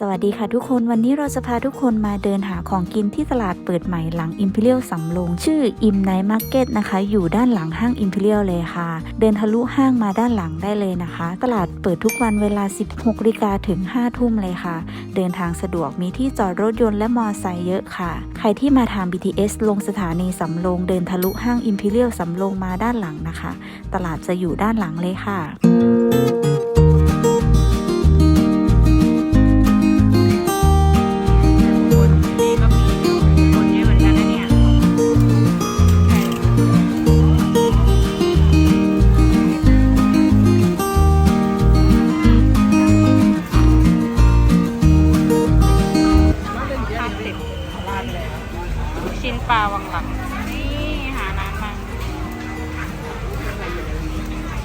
สวัสดีค่ะทุกคนวันนี้เราจะพาทุกคนมาเดินหาของกินที่ตลาดเปิดใหม่หลัง Imperial สำโรงชื่อ Im Night Market นะคะ อยู่ด้านหลังห้าง Imperial เลยค่ะ เดินทะลุห้างมาด้านหลังได้เลยนะคะ ตลาดเปิดทุกวันเวลา 16นาฬิกาถึง 5 ทุ่มเลยค่ะ เดินทางสะดวกมีที่จอดรถยนต์และมอไซค์เยอะค่ะ ใครที่มาทาง BTS ลงสถานีสำโรงเดินทะลุห้าง Imperial สำโรงมาด้านหลังนะคะ ตลาดจะอยู่ด้านหลังเลยค่ะ ปลาวังหลังนี่หาร้านมา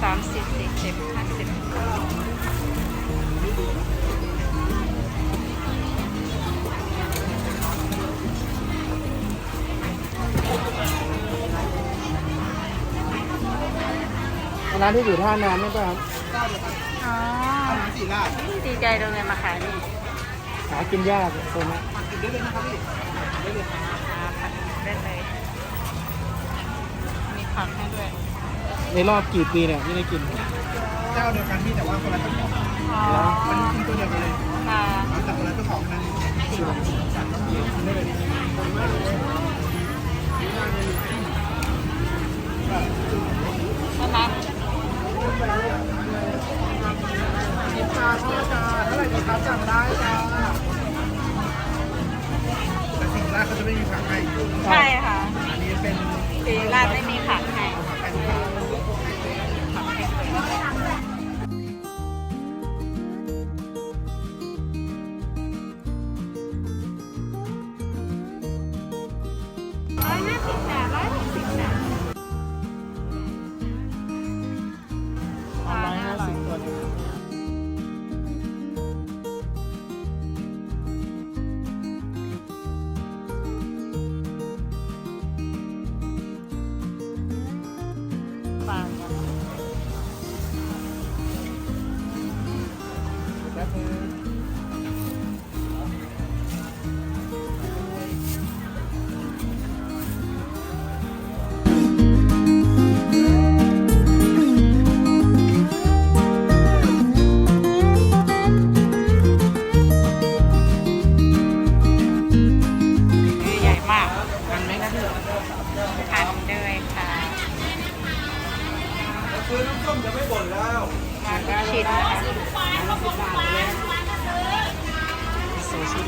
สามสิบสี่สิบห้าสิบร้านที่อยู่ท่าน้ำนี่ป่ะครับอ๋อดีใจจังเลยมาขายนี่หากินยากโซนนี้ได้เลย มีผักให้ด้วย ในรอบกี่ปีเนี่ยที่ได้กิน เจ้าเดียวกันที่แต่ว่าคนละเจ้าของอ๋อมันกินตัวเดียวกันเลยค่ะแต่คนละเจ้าขอ ผักให้ใช่ค่ะอันนี้เป็นคือราดไม่มีผักให้ผักให้ลูกค้าผักร้อยห้าสิบจ้ะ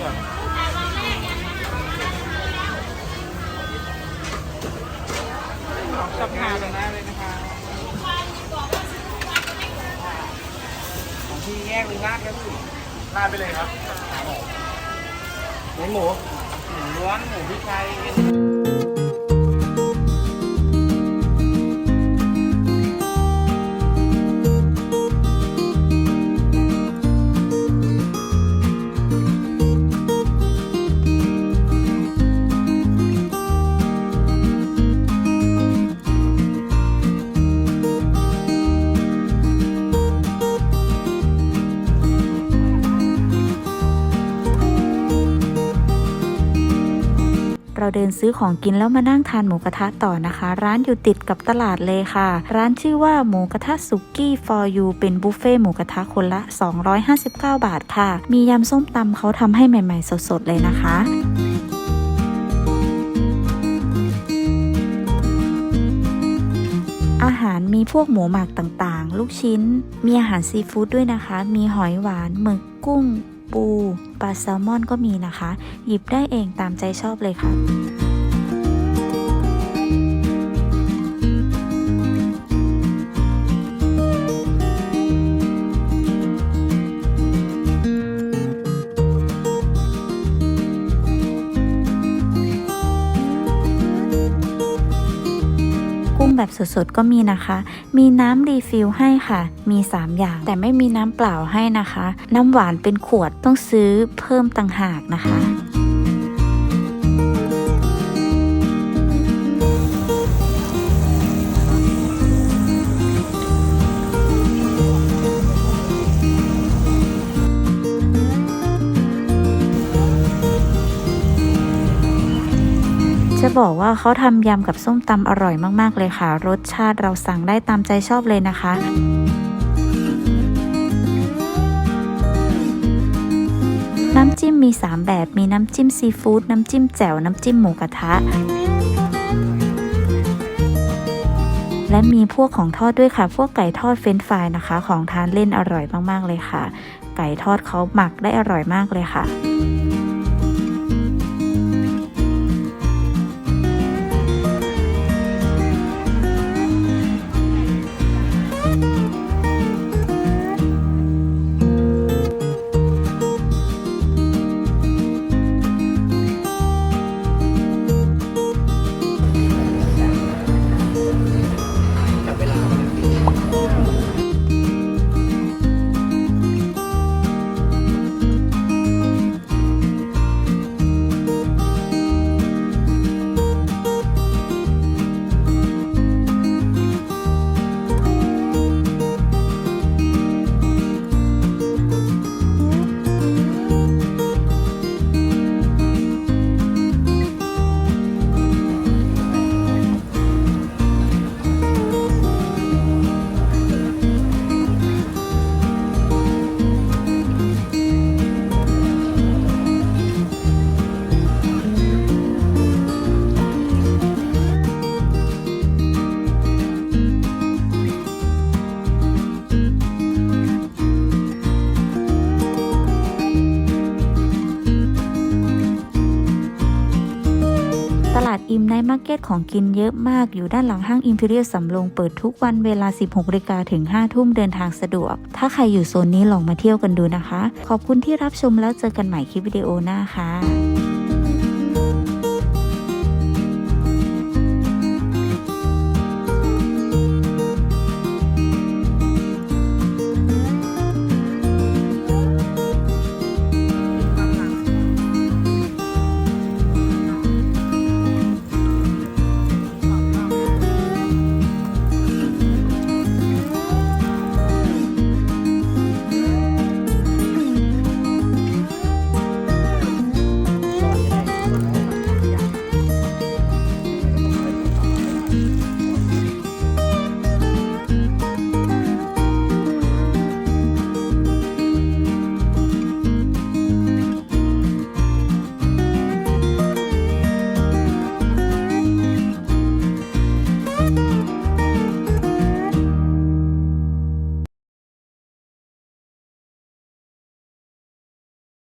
ซูชิก่อนของชับทานเลยนะเลยนะคะของที่แยกหรือราดครับพี่ลาดไปเลยครับหมูหมูหมูล้วนหมูพริกไทย เราเดินซื้อของกินแล้วมานั่งทานหมูกระทะต่อนะคะ ร้านอยู่ติดกับตลาดเลยค่ะ ร้านชื่อว่าหมูกระทะสุกี้ for you เป็นบุฟเฟ่หมูกระทะคนละ 259 บาทค่ะ มียำส้มตำเขาทำให้ใหม่ ๆ สด ๆ เลยนะคะอาหารมีพวกหมูหมักต่างๆ ลูกชิ้น มีอาหารซีฟู้ดด้วยนะคะ มีหอยหวาน หมึก กุ้ง ปูปลาแซลมอนก็มีนะคะ หยิบได้เองตามใจชอบเลยค่ะ แบบสดๆก็มีนะคะ มีน้ำรีฟิลให้ค่ะ มี 3 อย่าง แต่ไม่มีน้ำเปล่าให้นะคะ น้ำหวานเป็นขวดต้องซื้อเพิ่มต่างหากนะคะ บอกว่าเขาทำยำกับส้มตำอร่อยมากๆเลยค่ะ รสชาติเราสั่งได้ตามใจชอบเลยนะคะน้ำจิ้มมี 3 แบบ มีน้ำจิ้มซีฟู้ด น้ำจิ้มแจ่ว น้ำจิ้มหมูกระทะ และมีพวกของทอดด้วยค่ะ พวกไก่ทอดเฟรนช์ฟรายนะคะ ของทานเล่นอร่อยมากๆเลยค่ะ ไก่ทอดเขาหมักได้อร่อยมากเลยค่ะ อิมไนท์มาร์เก็ตของกินเยอะมากอยู่ด้านหลังห้างอิมพีเรียลสำโรงเปิดทุกวันเวลา 16นาฬิกาถึง 5 ทุ่มเดินทางสะดวก ถ้าใครอยู่โซนนี้ลองมาเที่ยวกันดูนะคะ ขอบคุณที่รับชมแล้วเจอกันใหม่คลิปวิดีโอหน้าค่ะ